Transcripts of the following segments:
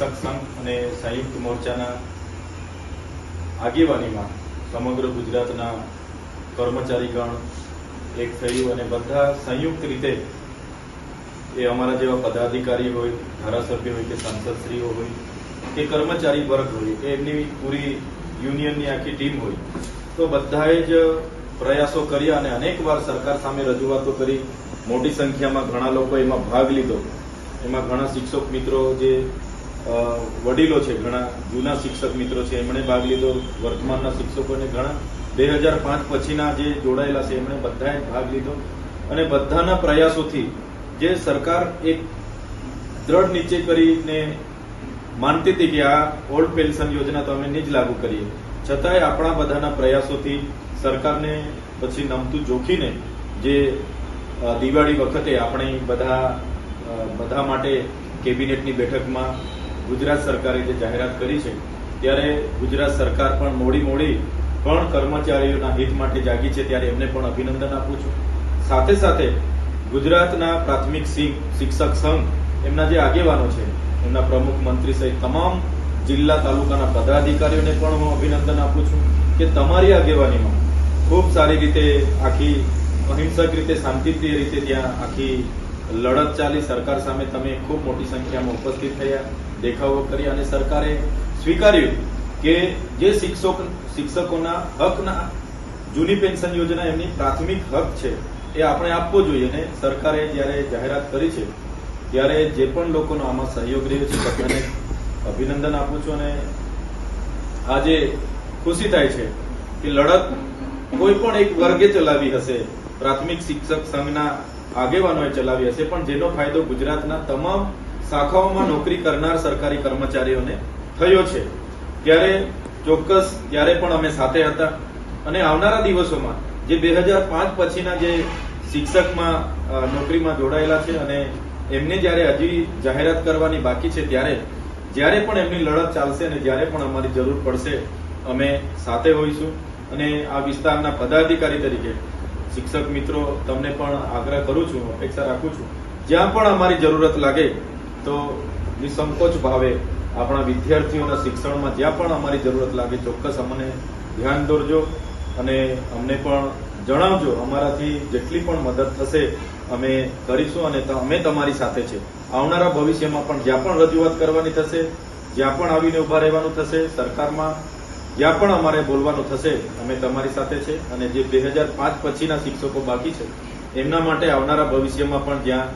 શિક્ષક સંઘ અને સંયુક્ત મોરચાના આગેવાનીમાં સમગ્ર ગુજરાતના કર્મચારીગણ, એક થયું અને બધા સંયુક્ત રીતે એ અમારા જેવા પદાધિકારી હોય, ધારાસભ્ય હોય કે સાંસદશ્રીઓ હોય કે કર્મચારી વર્ગ હોય એમની પૂરી યુનિયનની આખી ટીમ હોય, તો બધાએ જ પ્રયાસો કર્યા અને અનેકવાર સરકાર સામે રજૂઆતો કરી, મોટી સંખ્યામાં ઘણા લોકો એમાં ભાગ લીધો. એમાં ઘણા શિક્ષક મિત્રો જે વડીલો છે, ઘણા જૂના શિક્ષક મિત્રો છે, એમણે ભાગ લીધો, વર્તમાનના શિક્ષકોને ઘણા. બે હજાર પાંચ પછીના જે જોડાયેલા છે, એમણે બધાએ ભાગ લીધો. અને બધાના પ્રયાસોથી જે સરકાર એક દ્રઢ નીચે કરીને માનતી હતી કે આ ઓલ્ડ પેન્શન યોજના તો અમે નહીં જ લાગુ કરીએ. છતાંય આપણા બધાના પ્રયાસોથી સરકારને પછી નમતું જોખીને જે દિવાળી વખતે આપણે બધા બધા માટે કેબિનેટની બેઠકમાં ગુજરાત સરકારે જે જાહેરાત કરી છે, ત્યારે ગુજરાત સરકાર પણ મોડી મોડી પણ કર્મચારીઓના હિત માટે જાગી છે, ત્યારે એમને પણ અભિનંદન આપું છું. સાથે સાથે ગુજરાતના પ્રાથમિક શિક્ષક સંઘ, એમના જે આગેવાનો છે, એમના પ્રમુખ મંત્રી સહિત તમામ જિલ્લા તાલુકાના પદાધિકારીઓને પણ હું અભિનંદન આપું છું કે તમારી આગેવાનીમાં ખૂબ સારી રીતે આખી અહિંસક રીતે, શાંતિપ્રિય રીતે ત્યાં આખી લડત ચાલી સરકાર સામે તમે ખૂબ મોટી સંખ્યામાં ઉપસ્થિત થયા, દેખાવો કરી અને સરકારે સ્વીકાર્યું કે જે શિક્ષક શિક્ષકોના હકના જૂની પેન્શન યોજના એમની પ્રાથમિક હક છે એ આપણે આપવો જોઈએ અને સરકારે જ્યારે જાહેરાત કરી છે, ત્યારે જે પણ લોકોનો આમાં સહયોગ રહ્યો છે બધાને અભિનંદન આપું છું અને આજે ખુશી થાય છે કે લડત કોઈ પણ એક વર્ગે ચલાવી હશે. પ્રાથમિક શિક્ષક સંઘના આગેવાનોએ ચલાવી હશે. પણ જેનો ફાયદો ગુજરાતના તમામ શાખાઓમાં નોકરી કરનાર સરકારી કર્મચારીઓને થયો છે. ત્યારે ચોક્કસ ત્યારે પણ અમે સાથે હતા. અને આવનારા દિવસોમાં જે બે હજાર પાંચ પછીના જે શિક્ષકમાં નોકરીમાં જોડાયેલા છે અને એમને જ્યારે હજી જાહેરાત કરવાની બાકી છે ત્યારે, જ્યારે પણ એમની લડત ચાલશે અને જ્યારે પણ અમારી જરૂર પડશે, અમે સાથે હોઈશું. અને આ વિસ્તારના પદાધિકારી તરીકે શિક્ષક મિત્રો, તમને પણ આગ્રહ કરું છું, અપેક્ષા રાખું છું. જ્યાં પણ અમારી જરૂરત લાગે, તો નિસંકોચ ભાવે આપણા વિદ્યાર્થીઓના શિક્ષણમાં જ્યાં પણ અમારી જરૂરત લાગે, ચોક્કસ અમને ધ્યાન દોરજો અને અમને પણ જણાવજો, અમારાથી જેટલી પણ મદદ થશે, અમે કરીશું અને અમે તમારી સાથે છે. આવનારા ભવિષ્યમાં પણ જ્યાં પણ રજૂઆત કરવાની થશે, જ્યાં પણ આવીને ઊભા રહેવાનું થશે, સરકારમાં જ્યાં પણ અમારે બોલવાનું થશે, અમે તમારી સાથે છે અને જે બે હજાર પાંચ પછીના શિક્ષકો બાકી છે, એમના માટે આવનારા ભવિષ્યમાં પણ જ્યાં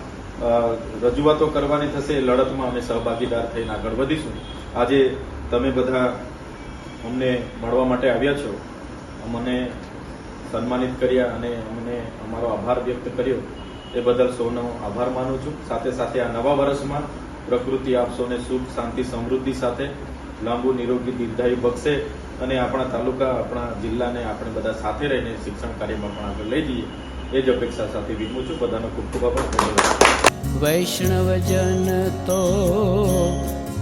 રજૂઆતો કરવાની થશે, લડતમાં અમે સહભાગીદાર થઈને આગળ વધીશું. આજે તમે બધા અમને મળવા માટે આવ્યા છો. અમને સન્માનિત કર્યા અને અમને અમારો આભાર વ્યક્ત કર્યો. એ બદલ સૌનો આભાર માનું છું. સાથે સાથે આ નવા વર્ષમાં પ્રકૃતિ આપ સૌને સુખ, શાંતિ, સમૃદ્ધિ સાથે લાંબુ નિરોગી દીર્ઘાયુ બક્ષે અને આપણા તાલુકા, આપણા જિલ્લાને આપણે બધા સાથે રહીને શિક્ષણ કાર્યમાં પણ આગળ લઈ જઈએ. એ જ અપેક્ષા સાથે વિનમું છું. બધાનો ખૂબ ખૂબ આભાર. વૈષ્ણવજન તો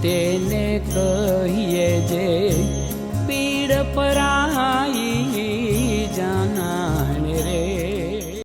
તેને કહીએ જે પીડ પરા